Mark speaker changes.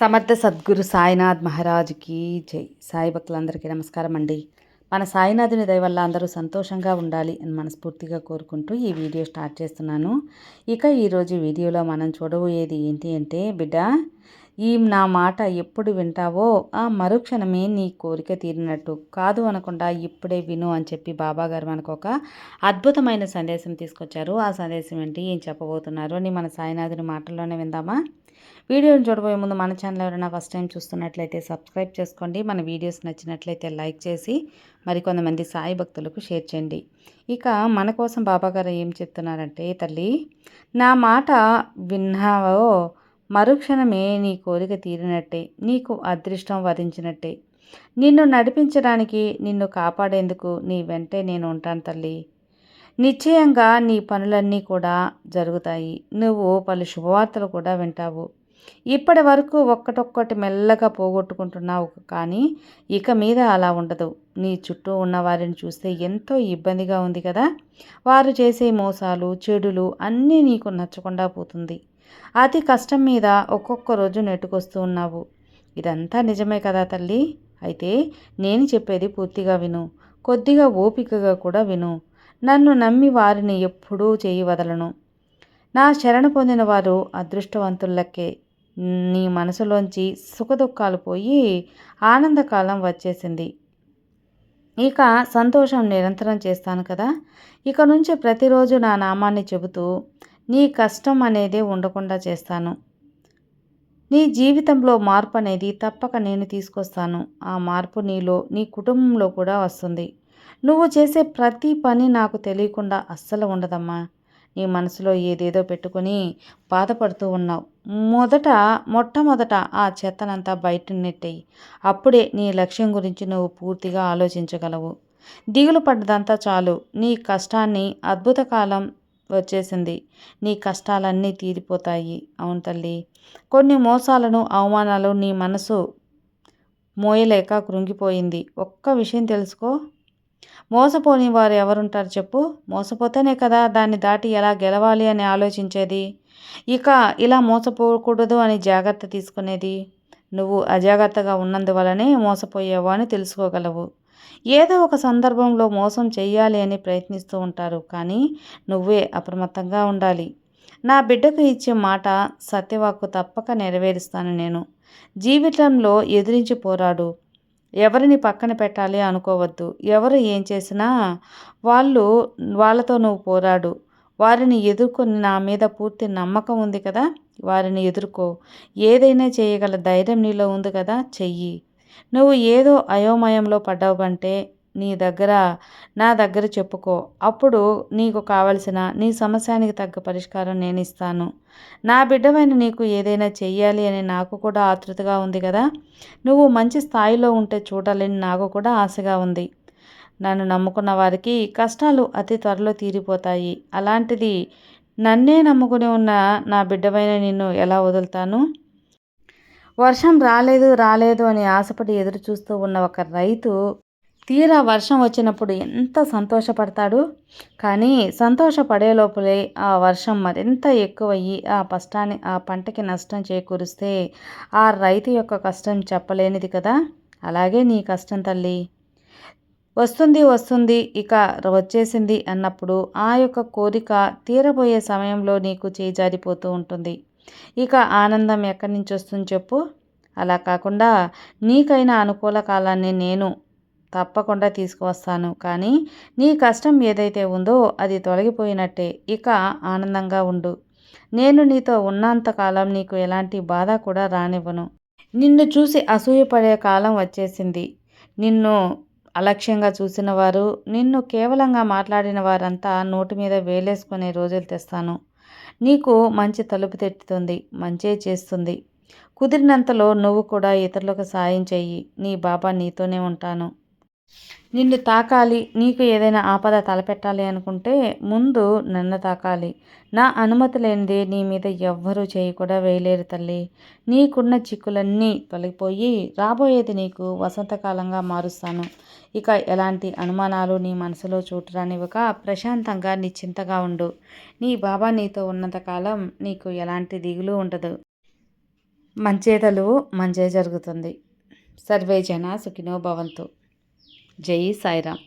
Speaker 1: సమర్థ సద్గురు సాయినాథ్ మహారాజ్కి జై. సాయి భక్తులందరికీ నమస్కారం అండి. మన సాయినాథుని దయ వల్ల అందరూ సంతోషంగా ఉండాలి అని మనస్ఫూర్తిగా కోరుకుంటూ ఈ వీడియో స్టార్ట్ చేస్తున్నాను. ఇక ఈరోజు వీడియోలో మనం చూడబోయేది ఏంటి అంటే బిడ్డ ఈ నా మాట ఎప్పుడు వింటావో ఆ మరుక్షణమే నీ కోరిక తీరినట్టు. కాదు అనకుండా ఇప్పుడే విను అని చెప్పి బాబా గారు మనకు ఒక అద్భుతమైన సందేశం తీసుకొచ్చారు. ఆ సందేశం ఏంటి? ఏం చెప్పబోతున్నారు? అని మన సాయినాథుని మాటల్లోనే విందామా? వీడియోని చూడబోయే ముందు మన ఛానల్ ఎవరైనా ఫస్ట్ టైం చూస్తున్నట్లయితే సబ్స్క్రైబ్ చేసుకోండి. మన వీడియోస్ నచ్చినట్లయితే లైక్ చేసి మరికొంతమంది సాయి భక్తులకు షేర్ చేయండి. ఇక మన కోసం బాబాగారు ఏం చెప్తున్నారంటే తల్లి నా మాట విన్నావో? మరుక్షణమే నీ కోరిక తీరినట్టే నీకు అదృష్టం వరించినట్టే నిన్ను నడిపించడానికి నిన్ను కాపాడేందుకు నీ వెంటే నేను ఉంటాను తల్లి. నిశ్చయంగా నీ పనులన్నీ కూడా జరుగుతాయి. నువ్వు పలు శుభవార్తలు కూడా వింటావు. ఇప్పటి వరకు ఒక్కటొక్కటి మెల్లగా పోగొట్టుకుంటున్నావు కానీ ఇక మీద అలా ఉండదు. నీ చుట్టూ ఉన్న వారిని చూస్తే ఎంతో ఇబ్బందిగా ఉంది కదా. వారు చేసే మోసాలు చెడులు అన్నీ నీకు నచ్చకుండా పోతుంది. అతి కష్టం మీద ఒక్కొక్క రోజు నెట్టుకొస్తూ ఉన్నావు. ఇదంతా నిజమే కదా తల్లి. అయితే నేను చెప్పేది పూర్తిగా విను. కొద్దిగా ఓపికగా కూడా విను. నన్ను నమ్మి వారిని ఎప్పుడూ చేయి వదలను. నా శరణ పొందిన వారు అదృష్టవంతులకే. నీ మనసులోంచి సుఖదుఖాలు పోయి ఆనందకాలం వచ్చేసింది. ఇక సంతోషం నిరంతరం చేస్తాను కదా. ఇక నుంచి ప్రతిరోజు నా నామాన్ని చెబుతూ నీ కష్టం అనేది ఉండకుండా చేస్తాను. నీ జీవితంలో మార్పు అనేది తప్పక నేను తీసుకొస్తాను. ఆ మార్పు నీలో నీ కుటుంబంలో కూడా వస్తుంది. నువ్వు చేసే ప్రతి పని నాకు తెలియకుండా అస్సలు ఉండదమ్మా. నీ మనసులో ఏదేదో పెట్టుకొని బాధపడుతూ ఉన్నావు. మొదట మొట్టమొదట ఆ చెత్తనంతా బయట నెట్టేయి. అప్పుడే నీ లక్ష్యం గురించి నువ్వు పూర్తిగా ఆలోచించగలవు. దిగులు పడ్డదంతా చాలు. నీ కష్టాన్ని అద్భుత కాలం వచ్చేసింది. నీ కష్టాలన్నీ తీరిపోతాయి. అవును తల్లి. కొన్ని మోసాలను అవమానాలు నీ మనసు మోయలేక కృంగిపోయింది. ఒక్క విషయం తెలుసుకో. మోసపోని వారు ఎవరుంటారు చెప్పు? మోసపోతేనే కదా దాన్ని దాటి ఎలా గెలవాలి అని ఆలోచించేది? ఇక ఇలా మోసపోకూడదు అని జాగ్రత్త తీసుకునేది? నువ్వు అజాగ్రత్తగా ఉన్నందువలనే మోసపోయావు అని తెలుసుకోగలవు. ఏదో ఒక సందర్భంలో మోసం చేయాలి అని ప్రయత్నిస్తూ ఉంటారు కానీ నువ్వే అప్రమత్తంగా ఉండాలి. నా బిడ్డకు ఇచ్చే మాట సత్యవాక్కు తప్పక నెరవేరుస్తాను నేను. జీవితంలో ఎదిరించి పోరాడు. ఎవరిని పక్కన పెట్టాలి అనుకోవద్దు. ఎవరు ఏం చేసినా వాళ్ళు వాళ్ళతో నువ్వు పోరాడు. వారిని ఎదుర్కొని నా మీద పూర్తి నమ్మకం ఉంది కదా వారిని ఎదుర్కో. ఏదైనా చేయగల ధైర్యం నీలో ఉంది కదా చెయ్యి. నువ్వు ఏదో అయోమయంలో పడ్డావంటే నీ దగ్గర నా దగ్గర చెప్పుకో. అప్పుడు నీకు కావలసిన నీ సమస్యానికి తగ్గ పరిష్కారం నేను ఇస్తాను. నా బిడ్డమైన నీకు ఏదైనా చెయ్యాలి అని నాకు కూడా ఆతృతగా ఉంది కదా. నువ్వు మంచి స్థాయిలో ఉంటే చూడాలని నాకు కూడా ఆశగా ఉంది. నన్ను నమ్ముకున్న వారికి కష్టాలు అతి త్వరలో తీరిపోతాయి. అలాంటిది నన్నే నమ్ముకుని ఉన్న నా బిడ్డమైన నిన్ను ఎలా వదులుతాను? వర్షం రాలేదు రాలేదు అని ఆశపడి ఎదురు చూస్తూ ఉన్న ఒక రైతు తీరా వర్షం వచ్చినప్పుడు ఎంత సంతోషపడతాడు? కానీ సంతోషపడే లోపలే ఆ వర్షం మరింత ఎక్కువయ్యి ఆ కష్టాన్ని ఆ పంటకి నష్టం చేకూరిస్తే ఆ రైతు యొక్క కష్టం చెప్పలేనిది కదా? అలాగే నీ కష్టం తల్లి. వస్తుంది వస్తుంది ఇక వచ్చేసింది అన్నప్పుడు ఆ యొక్క కోరిక తీరబోయే సమయంలో నీకు చేజారిపోతూ ఉంటుంది. ఇక ఆనందం ఎక్కడి నుంచి వస్తుంది చెప్పు. అలా కాకుండా నీకైనా అనుకూల కాలాన్ని నేను తప్పకుండా తీసుకువస్తాను. కానీ నీ కష్టం ఏదైతే ఉందో అది తొలగిపోయినట్టే. ఇక ఆనందంగా ఉండు. నేను నీతో ఉన్నంతకాలం నీకు ఎలాంటి బాధ కూడా రానివ్వను. నిన్ను చూసి అసూయపడే కాలం వచ్చేసింది. నిన్ను అలక్ష్యంగా చూసిన వారు నిన్ను కేవలంగా మాట్లాడిన వారంతా నోటి మీద వేలేసుకునే రోజులు తెస్తాను. నీకు మంచి తలుపు తెట్టుతుంది మంచే చేస్తుంది. కుదిరినంతలో నువ్వు కూడా ఇతరులకు సాయం చెయ్యి. నీ బాబా నీతోనే ఉంటాను. నిన్ను తాకాలి నీకు ఏదైనా ఆపద తలపెట్టాలి అనుకుంటే ముందు నన్ను తాకాలి. నా అనుమతి లేనిదే నీ మీద ఎవ్వరూ చేయి కూడా వేయలేరు తల్లి. నీకున్న చిక్కులన్నీ తొలగిపోయి రాబోయేది నీకు వసంతకాలంగా మారుస్తాను. ఇక ఎలాంటి అనుమానాలు నీ మనసులో చోటు రానివ్వక ప్రశాంతంగా నిశ్చింతగా ఉండు. నీ బాబా నీతో ఉన్నంతకాలం నీకు ఎలాంటి దిగులు ఉండదు. మంచే తలువు మంచే జరుగుతుంది. సర్వే జన సుఖినో భవంతు. జై సాయిరామ్.